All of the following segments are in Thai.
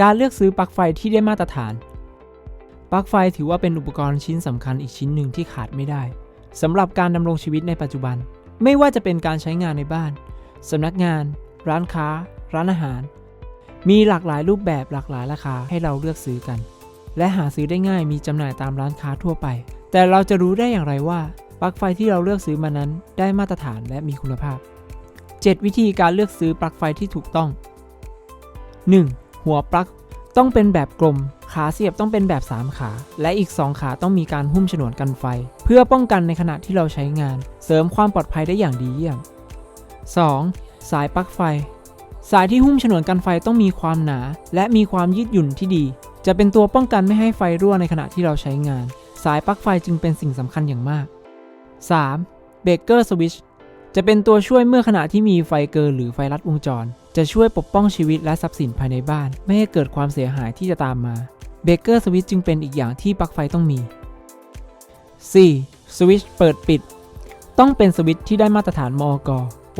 การเลือกซื้อปลั๊กไฟที่ได้มาตรฐาน ปลั๊กไฟถือว่าเป็นอุปกรณ์ชิ้นสำคัญอีกชิ้นหนึ่งที่ขาดไม่ได้สำหรับการดำรงชีวิตในปัจจุบัน ไม่ว่าจะเป็นการใช้งานในบ้านสำนักงาน ร้านค้า ร้านอาหาร มีหลากหลายรูปแบบหลากหลายราคาให้เราเลือกซื้อกัน และหาซื้อได้ง่ายมีจำหน่ายตามร้านค้าทั่วไป แต่เราจะรู้ได้อย่างไรว่าปลั๊กไฟที่เราเลือกซื้อมานั้น ได้มาตรฐานและมีคุณภาพ 7 วิธีการเลือกซื้อปลั๊กไฟที่ถูกต้อง 1. หัวปลั๊กต้องเป็นแบบกลม ขาเสียบต้องเป็นแบบ 3 ขา และอีก 2 ขาต้องมีการหุ้มฉนวนกันไฟ เพื่อป้องกันในขณะที่เราใช้งาน เสริมความปลอดภัยได้อย่างดีเยี่ยม 2. สายปลั๊กไฟ สายที่หุ้มฉนวนกันไฟต้องมีความหนา และมีความยืดหยุ่นที่ดี จะเป็นตัวป้องกันไม่ให้ไฟรั่วในขณะที่เราใช้งาน สายปลั๊กไฟจึงเป็นสิ่งสำคัญอย่างมาก 3. เบรกเกอร์สวิตชจะเป็นตัวช่วยเมื่อขณะที่มีไฟเกินหรือไฟลัดวงจร จะช่วยปกป้องชีวิตและทรัพย์สินภายในบ้าน ไม่ให้เกิดความเสียหายที่จะตามมาเบเกอร์สวิตจึงเป็นอีกอย่างที่ปลั๊กไฟต้องมี 4. สวิตช์เปิดปิด ต้องเป็นสวิตช์ที่ได้มาตรฐานมอก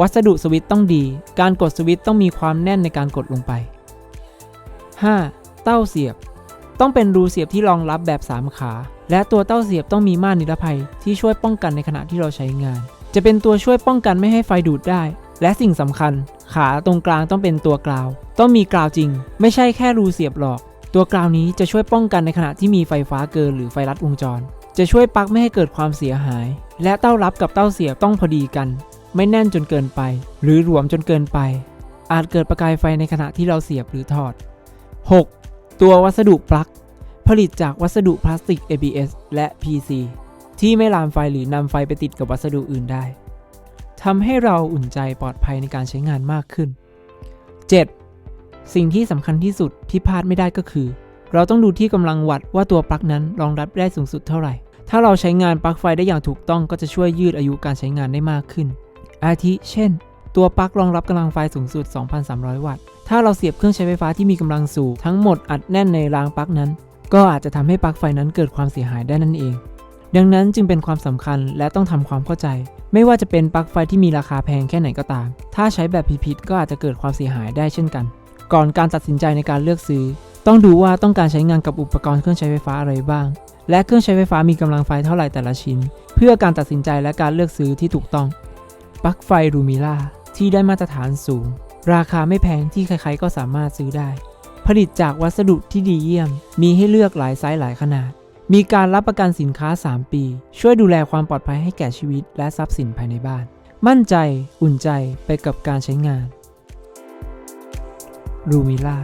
วัสดุสวิตช์ต้องดี การกดสวิตช์ต้องมีความแน่นในการกดลงไป 5. เต้าเสียบ ต้องเป็นรูเสียบที่รองรับแบบ 3 ขา และตัวเต้าเสียบต้องมีม่านนิรภัยที่ช่วยป้องกันในขณะที่เราใช้งาน จะเป็นตัวช่วยป้องกันไม่ให้ไฟดูดได้ และสิ่งสำคัญ ขาตรงกลางต้องเป็นตัวกราว ต้องมีกราวจริง ไม่ใช่แค่รูเสียบหรอก ตัวกราวนี้จะช่วยป้องกันในขณะที่มีไฟฟ้าเกินหรือไฟลัดวงจร จะช่วยปักไม่ให้เกิดความเสียหาย และเต้ารับกับเต้าเสียบต้องพอดีกัน ไม่แน่นจนเกินไป หรือหลวมจนเกินไป อาจเกิดประกายไฟในขณะที่เราเสียบหรือถอด 6. ตัววัสดุปลั๊กผลิตจากวัสดุพลาสติก ABS และ PC ที่ไม่ลามไฟหรือนำไฟไปติดกับวัสดุอื่นได้ ทำให้เราอุ่นใจปลอดภัยในการใช้งานมากขึ้น 7. สิ่งที่สำคัญที่สุดที่พลาดไม่ได้ก็คือ เราต้องดูที่กำลังวัดว่าตัวปลั๊กนั้นรองรับได้สูงสุดเท่าไหร่ ถ้าเราใช้งานปลั๊กไฟได้อย่างถูกต้องก็จะช่วยยืดอายุการใช้งานได้มากขึ้น อาทิ เช่น ตัวปลั๊กรองรับกำลังไฟสูงสุด 2,300 วัตต์ ถ้าเราเสียบเครื่องใช้ไฟฟ้าที่มีกำลังสูงทั้งหมดอัดแน่นในรางปลั๊กนั้น ก็อาจจะทำให้ปลั๊กไฟนั้นเกิดความเสียหายได้นั่นเอง ดังนั้นจึงเป็นความสำคัญและต้องทำความเข้าใจ ไม่ว่าจะเป็นปลั๊กไฟที่มีราคาแพงแค่ไหนก็ตาม ถ้าใช้แบบผิดๆก็อาจจะเกิดความเสียหายได้เช่นกัน ก่อนการตัดสินใจในการเลือกซื้อ ต้องดูว่าต้องการใช้งานกับอุปกรณ์เครื่องใช้ไฟฟ้าอะไรบ้าง และเครื่องใช้ไฟฟ้ามีกำลังไฟเท่าไหร่แต่ละชิ้น เพื่อการตัดสินใจและการเลือกซื้อที่ถูกต้องปลั๊กไฟรูมิล่าที่ได้มาตรฐานสูง ราคาไม่แพงที่ใครๆก็สามารถซื้อได้ ผลิตจากวัสดุที่ดีเยี่ยม มีให้เลือกหลายไซส์หลายขนาด มีการรับประกันสินค้า 3 ปี ช่วยดูแลความปลอดภัยให้แก่ชีวิตและทรัพย์สินภายในบ้าน มั่นใจ อุ่นใจไปกับการใช้งาน รูมิล่า